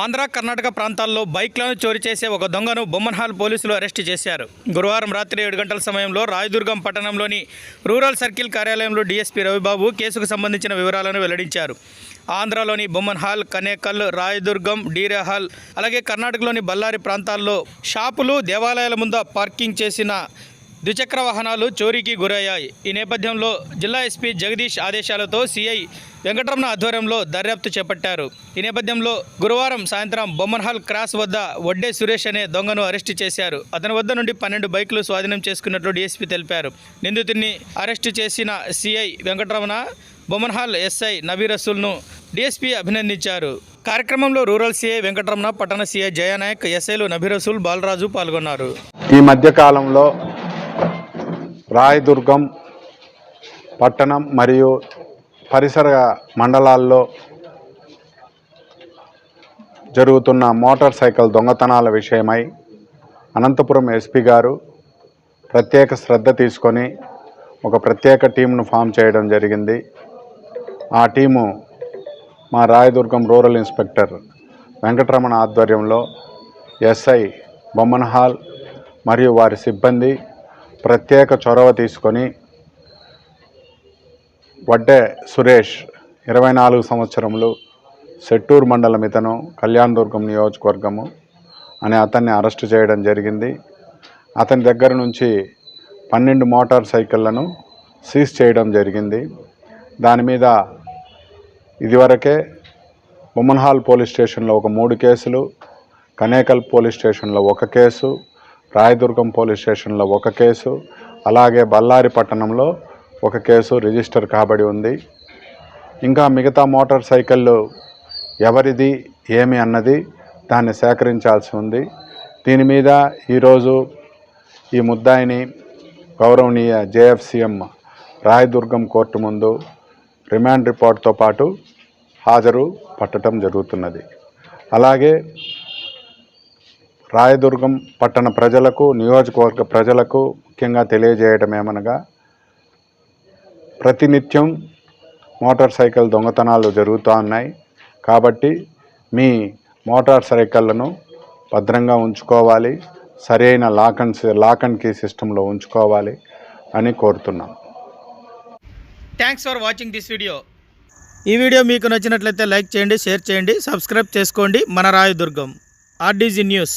ఆంధ్ర కర్ణాటక ప్రాంతాల్లో బైక్లను చోరీ చేసే ఒక దొంగను బొమ్మన్హాల్ పోలీసులు అరెస్టు చేశారు. గురువారం రాత్రి ఏడు గంటల సమయంలో రాయదుర్గం పట్టణంలోని రూరల్ సర్కిల్ కార్యాలయంలో డీఎస్పీ రవిబాబు కేసుకు సంబంధించిన వివరాలను వెల్లడించారు. ఆంధ్రలోని బొమ్మన్హాల్ కనేకల్ రాయదుర్గం డీరేహాల్ అలాగే కర్ణాటకలోని బళ్ళారి ప్రాంతాల్లో షాపులు దేవాలయాల ముందు పార్కింగ్ చేసిన ద్విచక్ర వాహనాలు చోరీకి గురయ్యాయి. ఈ నేపథ్యంలో జిల్లా ఎస్పీ జగదీష్ ఆదేశాలతో సిఐ వెంకటరమణ ఆధ్వర్యంలో దర్యాప్తు చేపట్టారు. ఈ నేపథ్యంలో గురువారం సాయంత్రం బొమ్మన్హాల్ క్రాస్ వద్ద వడ్డే సురేష్ అనే దొంగను అరెస్టు చేశారు. అతని వద్ద నుండి పన్నెండు బైకులు స్వాధీనం చేసుకున్నట్లు డీఎస్పీ తెలిపారు. నిందితుడిని అరెస్టు చేసిన సీఐ వెంకటరమణ బొమ్మన్హాల్ ఎస్ఐ నబీ రసూల్ను డీఎస్పీ అభినందించారు. కార్యక్రమంలో రూరల్ సీఐ వెంకటరమణ పట్టణ సీఐ జయానాయక్ ఎస్ఐలు నబీ రసూల్ బాలరాజు పాల్గొన్నారు. ఈ మధ్య కాలంలో రాయదుర్గం పట్టణం మరియు పరిసర మండలాల్లో జరుగుతున్న మోటార్ సైకిల్ దొంగతనాల విషయమై అనంతపురం ఎస్పీ గారు ప్రత్యేక శ్రద్ధ తీసుకొని ఒక ప్రత్యేక టీంను ఫామ్ చేయడం జరిగింది. ఆ టీము మా రాయదుర్గం రూరల్ ఇన్స్పెక్టర్ వెంకటరమణ ఆధ్వర్యంలో ఎస్ఐ బొమ్మన్హాల్ మరియు వారి సిబ్బంది ప్రత్యేక చొరవ తీసుకొని వడ్డే సురేష్ ఇరవై నాలుగు సంవత్సరములు సెట్టూరు మండలం ఇతను కళ్యాణదుర్గం నియోజకవర్గము అనే అతన్ని అరెస్టు చేయడం జరిగింది. అతని దగ్గర నుంచి పన్నెండు మోటార్ సైకిళ్ళను సీజ్ చేయడం జరిగింది. దాని మీద ఇదివరకే బొమ్మన్హాల్ పోలీస్ స్టేషన్లో ఒక మూడు కేసులు కనేకల్ పోలీస్ స్టేషన్లో ఒక కేసు రాయదుర్గం పోలీస్ స్టేషన్లో ఒక కేసు అలాగే బళ్ళారి పట్టణంలో ఒక కేసు రిజిస్టర్ కాబడి ఉంది. ఇంకా మిగతా మోటార్ సైకిళ్ళు ఎవరిది ఏమి అన్నది దాన్ని సేకరించాల్సి ఉంది. దీని మీద ఈరోజు ఈ ముద్దాయిని గౌరవనీయ జేఎఫ్సిఎం రాయదుర్గం కోర్టు ముందు రిమాండ్ రిపోర్ట్తో పాటు హాజరు పట్టడం జరుగుతున్నది. అలాగే రాయదుర్గం పట్టణ ప్రజలకు నియోజకవర్గ ప్రజలకు ముఖ్యంగా తెలియజేయడం ఏమనగా ప్రతినిత్యం మోటార్ సైకిల్ దొంగతనాలు జరుగుతూ ఉన్నాయి. కాబట్టి మీ మోటార్ సైకిళ్ళను భద్రంగా ఉంచుకోవాలి. సరైన lock and lock and key సిస్టంలో ఉంచుకోవాలి అని కోరుతున్నాం. Thanks for watching this video. ఈ వీడియో మీకు నచ్చినట్లయితే లైక్ చేయండి షేర్ చేయండి సబ్స్క్రైబ్ చేసుకోండి. మన రాయదుర్గం ఆర్డీజీ న్యూస్.